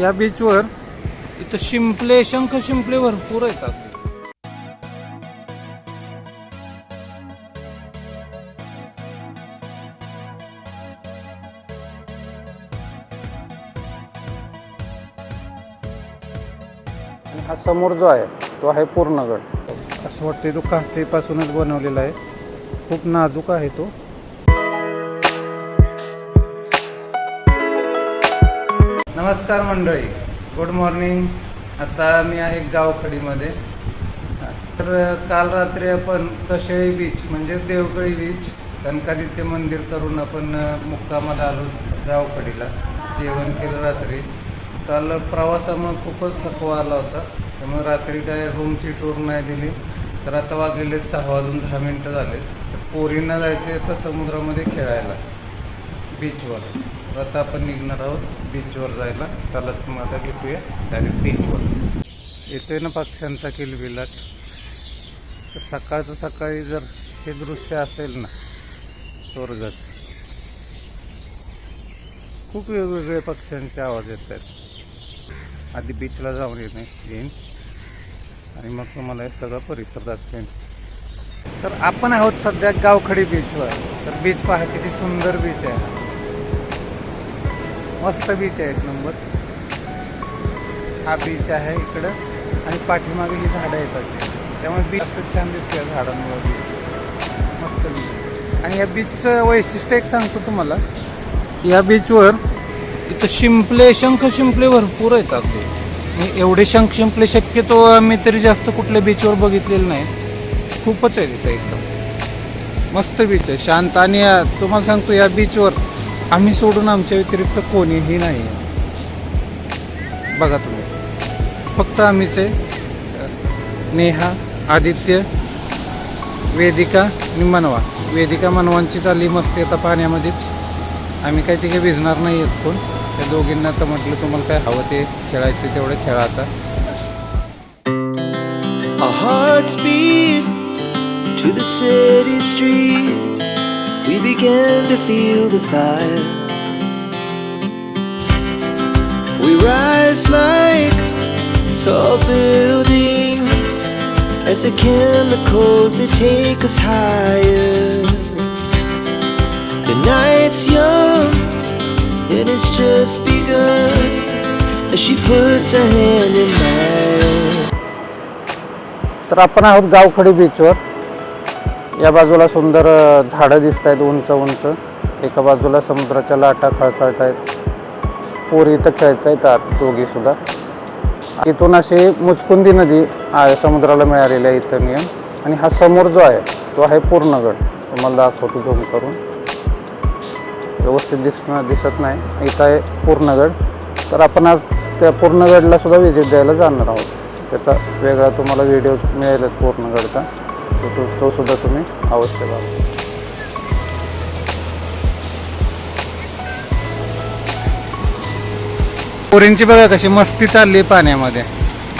या बीचवर इथं शिंपले शंख शिंपले भरपूर आणि हा समोर जो आहे तो आहे पूर्णगड. असं वाटते तो काचेपासूनच बनवलेला आहे. खूप नाजूक आहे तो. नमस्कार मंडळी. Good morning. आता मी आहे गावखडीमध्ये तर काल रात्री आपण कशेळी बीच म्हणजे देवगळी बीच कनकादित्य मंदिर करून आपण मुक्कामाला आलो गावखडीला जेवण केलं रात्री. काल प्रवासामुळे खूपच थकवा आला होता. त्यामुळे रात्री काय रूमची टूर नाही दिली. तर आता वाजलेले सहा वाजून दहा मिनटं झाले. तर पोरींना जायचे तर समुद्रामध्ये खेळायला. बीचवर तर आता आपण निघणार आहोत बीचवर जायला. चालत मग आता घेतोया डायरेक्ट बीचवर येतोय ना पक्ष्यांचा किलबिलाट तर सकाळचं सकाळी जर हे दृश्य असेल ना स्वर्गच. खूप वेगवेगळे पक्ष्यांचे आवाज येत आहेत. आधी बीचला जाऊन येणे येईन. आणि मग तुम्हाला हे सगळं परिसर दाखवेन तर आपण आहोत सध्या गावखडी बीचवर तर बीच पहा किती सुंदर बीच आहे. मस्त बीच आहे एक नंबर हा बीच आहे इकडं. आणि पाठीमागे ही झाडं आहेत त्यामुळे बीच असं छान दिसते या झाडांमुळे बीच मस्त बीच आणि या बीचचं वैशिष्ट्य एक सांगतो तुम्हाला. या बीचवर इथं शिंपले शंख शिंपले भरपूर आहेत अगदी. मी एवढे शंख शिंपले शक्यतो मी तरी जास्त कुठल्या बीचवर बघितलेलं नाही. खूपच आहे तिथं एकदम. मस्त बीच आहे. शांत. आणि तुम्हाला सांगतो या बीचवर आम्ही सोडून आमच्या व्यतिरिक्त कोणीही नाही. बघा तुम्ही. फक्त आम्हीचे नेहा आदित्य वेदिका आणि मनवा. वेदिका मनवांची चालली मस्ती आता पाण्यामध्येच. आम्ही काही तिघे भिजणार नाही आहेत कोण. त्या दोघींना तर म्हटलं तुम्हाला काय हवं ते खेळायचं तेवढं खेळा आता. Our to the city streets. We began to feel the fire. We rise like tall buildings as the chemicals they take us higher. The night's young and it's just begun as she puts her hand in mine. तर आपण आहोत गावखडी बीचवर या बाजूला सुंदर झाडं दिसत आहेत उंच उंच. एका बाजूला समुद्राच्या लाटा खळखळत आहेत पोरी इथं खेळत आहेत आत दोघी सुद्धा. इथून अशी मुचकुंदी नदी आहे समुद्राला मिळालेली आहे इथं नियम. आणि हा समोर जो आहे तो आहे पूर्णगड. तुम्हाला दाखवतो झूम करून. व्यवस्थित दिस दिसत नाही. इथं आहे पूर्णगड. तर आपण आज त्या पूर्णगडला सुद्धा व्हिजिट द्यायला जाणार आहोत. त्याचा वेगळा तुम्हाला व्हिडिओ मिळेलच पूर्णगडचा. तो तो तो सुद्धा तुम्ही अवश्य बघा पोरींची बघा कशी मस्ती चालली आहे पाण्यामध्ये.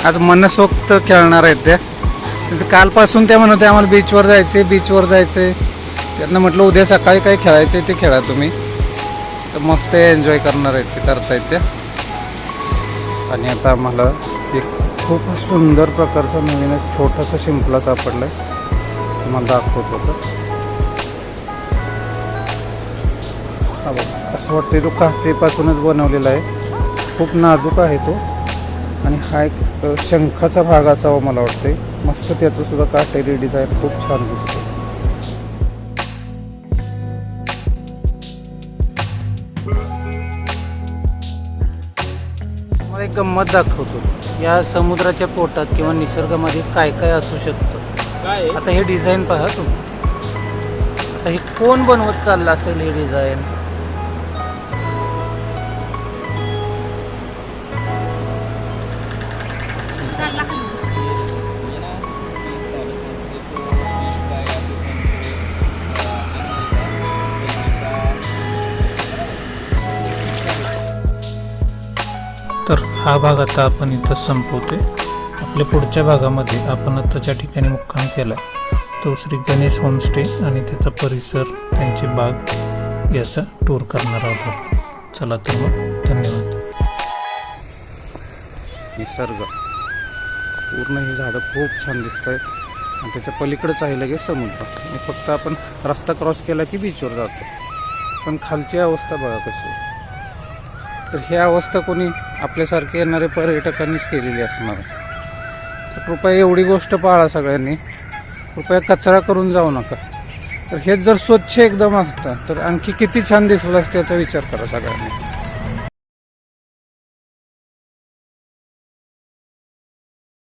आज मनसोक्त खेळणार आहेत त्या म्हणजे त्यांचं कालपासून त्या म्हणत आम्हाला बीचवर जायचे बीचवर जायचे त्यांना म्हटलं उद्या सकाळी काय खेळायचे ते खेळा तुम्ही. तर मस्त एन्जॉय करणार आहेत ते करतायत त्या आणि आता आम्हाला एक खूप सुंदर प्रकारचं नवीन एक छोटासा शिंपला सापडला आहे तुम्हाला दाखवत होतं असं वाटतं तो काचेपासूनच बनवलेला आहे. खूप नाजूक आहे तो. आणि हा एक शंखाचा भाग असावा मला वाटते मस्त त्याचं सुद्धा काटेरी डिझाईन खूप छान दिसतो एक गंमत दाखवतो. या समुद्राच्या पोटात किंवा निसर्गामध्ये काय काय असू शकतं? आता हे डिझाईन पहा तुम्ही. आता हे कोण बनवत चाललं असेल हे डिझाईन तर हा भाग आता आपण इथं संपवतोय. आपल्या पुढच्या भागामध्ये आपण आता ज्या ठिकाणी मुक्काम केला. तो श्री गणेश होमस्टे आणि त्याचा परिसर त्यांची बाग याचा टूर करणार आहोत आपण. चला तर मग धन्यवाद. निसर्ग. पूर्ण ही झाडं खूप छान दिसत आहेत आणि त्याच्या पलीकडंच आहे लगेच समुद्र. आणि फक्त आपण रस्ता क्रॉस केला की बीचवर जातो. पण खालची अवस्था बघा कशी तर ही अवस्था कोणी आपल्यासारखे येणारे पर्यटकांनीच केलेली असणार. आहे. कृपया एवढी गोष्ट पाळा सगळ्यांनी. कृपया कचरा करून जाऊ नका. तर हेच जर स्वच्छ एकदम असतं तर आणखी किती छान दिसलं असतं त्याचा विचार करा सगळ्यांनी.